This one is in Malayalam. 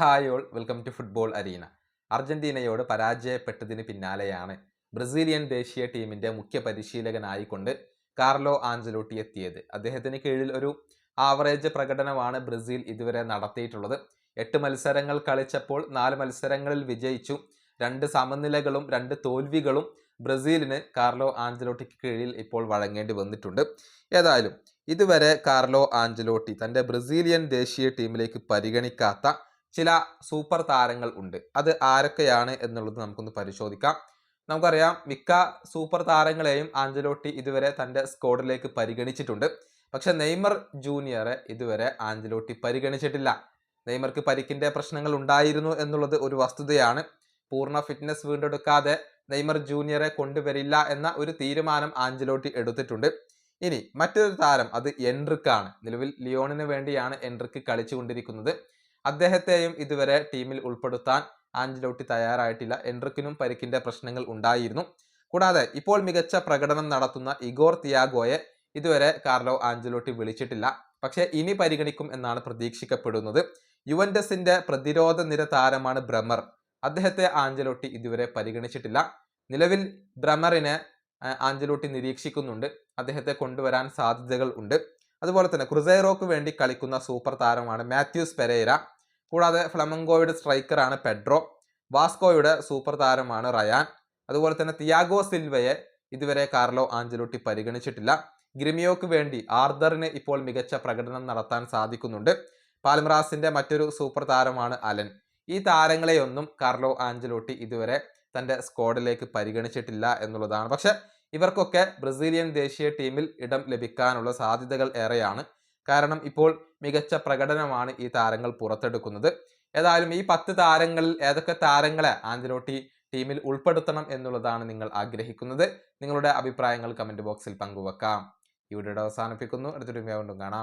Hi all welcome to football arena. അർജന്റീനയോട് പരാജയപ്പെട്ടതിന് പിന്നാലെയാണ് ബ്രസീലിയൻ ദേശീയ ടീമിന്റെ മുഖ്യ പരിശീലകനായിക്കൊണ്ട് കാർലോ ആഞ്ചലോട്ടി എത്തിയത്. അദ്ദേഹത്തിന് കീഴിൽ ഒരു ആവറേജ് പ്രകടനമാണ് ബ്രസീൽ ഇതുവരെ നടത്തിയിട്ടുള്ളത്. എട്ട് മത്സരങ്ങൾ കളിച്ചപ്പോൾ നാല് മത്സരങ്ങളിൽ വിജയിച്ചു. രണ്ട് സമനിലകളും രണ്ട് തോൽവികളും ബ്രസീലിന് കാർലോ ആഞ്ചലോട്ടിക്ക് കീഴിൽ ഇപ്പോൾ വഴങ്ങേണ്ടി വന്നിട്ടുണ്ട്. ഏതായാലും ഇതുവരെ കാർലോ ആഞ്ചലോട്ടി തന്റെ ബ്രസീലിയൻ ദേശീയ ടീമിലേക്ക് പരിഗണിക്കാത്ത ചില സൂപ്പർ താരങ്ങൾ ഉണ്ട്. അത് ആരൊക്കെയാണ് എന്നുള്ളത് നമുക്കൊന്ന് പരിശോധിക്കാം. നമുക്കറിയാം മിക്ക സൂപ്പർ താരങ്ങളെയും ആഞ്ചലോട്ടി ഇതുവരെ തന്റെ സ്ക്വാഡിലേക്ക് പരിഗണിച്ചിട്ടുണ്ട്. പക്ഷെ നെയ്മർ ജൂനിയറെ ഇതുവരെ ആഞ്ചലോട്ടി പരിഗണിച്ചിട്ടില്ല. നെയ്മർക്ക് പരിക്കിന്റെ പ്രശ്നങ്ങൾ ഉണ്ടായിരുന്നു എന്നുള്ളത് ഒരു വസ്തുതയാണ്. പൂർണ ഫിറ്റ്നസ് വീണ്ടെടുക്കാതെ നെയ്മർ ജൂനിയറെ കൊണ്ടുവരില്ല എന്ന ഒരു തീരുമാനം ആഞ്ചലോട്ടി എടുത്തിട്ടുണ്ട്. ഇനി മറ്റൊരു താരം അത് എൻട്രിക്കാണ്. നിലവിൽ ലിയോണിന് വേണ്ടിയാണ് എൻട്രിക്ക് കളിച്ചുകൊണ്ടിരിക്കുന്നത്. അദ്ദേഹത്തെയും ഇതുവരെ ടീമിൽ ഉൾപ്പെടുത്താൻ ആഞ്ചലോട്ടി തയ്യാറായിട്ടില്ല. എൻട്രിക്കിനും പരിക്കിന്റെ പ്രശ്നങ്ങൾ ഉണ്ടായിരുന്നു. കൂടാതെ ഇപ്പോൾ മികച്ച പ്രകടനം നടത്തുന്ന ഇഗോർ തിയാഗോയെ ഇതുവരെ കാർലോ ആഞ്ചലോട്ടി വിളിച്ചിട്ടില്ല. പക്ഷേ ഇനി പരിഗണിക്കും എന്നാണ് പ്രതീക്ഷിക്കപ്പെടുന്നത്. യുവന്റസിന്റെ പ്രതിരോധ നിര താരമാണ് ബ്രമർ. അദ്ദേഹത്തെ ആഞ്ചലോട്ടി ഇതുവരെ പരിഗണിച്ചിട്ടില്ല. നിലവിൽ ബ്രമറിനെ ആഞ്ചലോട്ടി നിരീക്ഷിക്കുന്നുണ്ട്. അദ്ദേഹത്തെ കൊണ്ടുവരാൻ സാധ്യതകൾ ഉണ്ട്. അതുപോലെ തന്നെ ക്രുസൈറോക്ക് വേണ്ടി കളിക്കുന്ന സൂപ്പർ താരമാണ് മാത്യൂസ് പെരേര. കൂടാതെ ഫ്ലമങ്കോയുടെ സ്ട്രൈക്കറാണ് പെഡ്രോ വാസ്കോയുടെ സൂപ്പർ താരമാണ് റയാൻ അതുപോലെ തന്നെ തിയാഗോ സിൽവയെ ഇതുവരെ കാർലോ ആഞ്ചലോട്ടി പരിഗണിച്ചിട്ടില്ല. ഗ്രിമിയോക്ക് വേണ്ടി ആർദറിന് ഇപ്പോൾ മികച്ച പ്രകടനം നടത്താൻ സാധിക്കുന്നുണ്ട്. പാൽമറാസിന്റെ മറ്റൊരു സൂപ്പർ താരമാണ് അലൻ. ഈ താരങ്ങളെയൊന്നും കാർലോ ആഞ്ചലോട്ടി ഇതുവരെ തന്റെ സ്ക്വാഡിലേക്ക് പരിഗണിച്ചിട്ടില്ല എന്നുള്ളതാണ്. പക്ഷെ ഇവർക്കൊക്കെ ബ്രസീലിയൻ ദേശീയ ടീമിൽ ഇടം ലഭിക്കാനുള്ള സാധ്യതകൾ ഏറെയാണ്. കാരണം ഇപ്പോൾ മികച്ച പ്രകടനമാണ് ഈ താരങ്ങൾ പുറത്തെടുക്കുന്നത്. ഏതായാലും ഈ പത്ത് താരങ്ങളിൽ ഏതൊക്കെ താരങ്ങളെ ആഞ്ചലോട്ടി ടീമിൽ ഉൾപ്പെടുത്തണം എന്നുള്ളതാണ് നിങ്ങൾ ആഗ്രഹിക്കുന്നത്. നിങ്ങളുടെ അഭിപ്രായങ്ങൾ കമന്റ് ബോക്സിൽ പങ്കുവെക്കാം. ഈ വീഡിയോ അവസാനിപ്പിക്കുന്നു. അടുത്തൊരു വീണ്ടും കാണാം.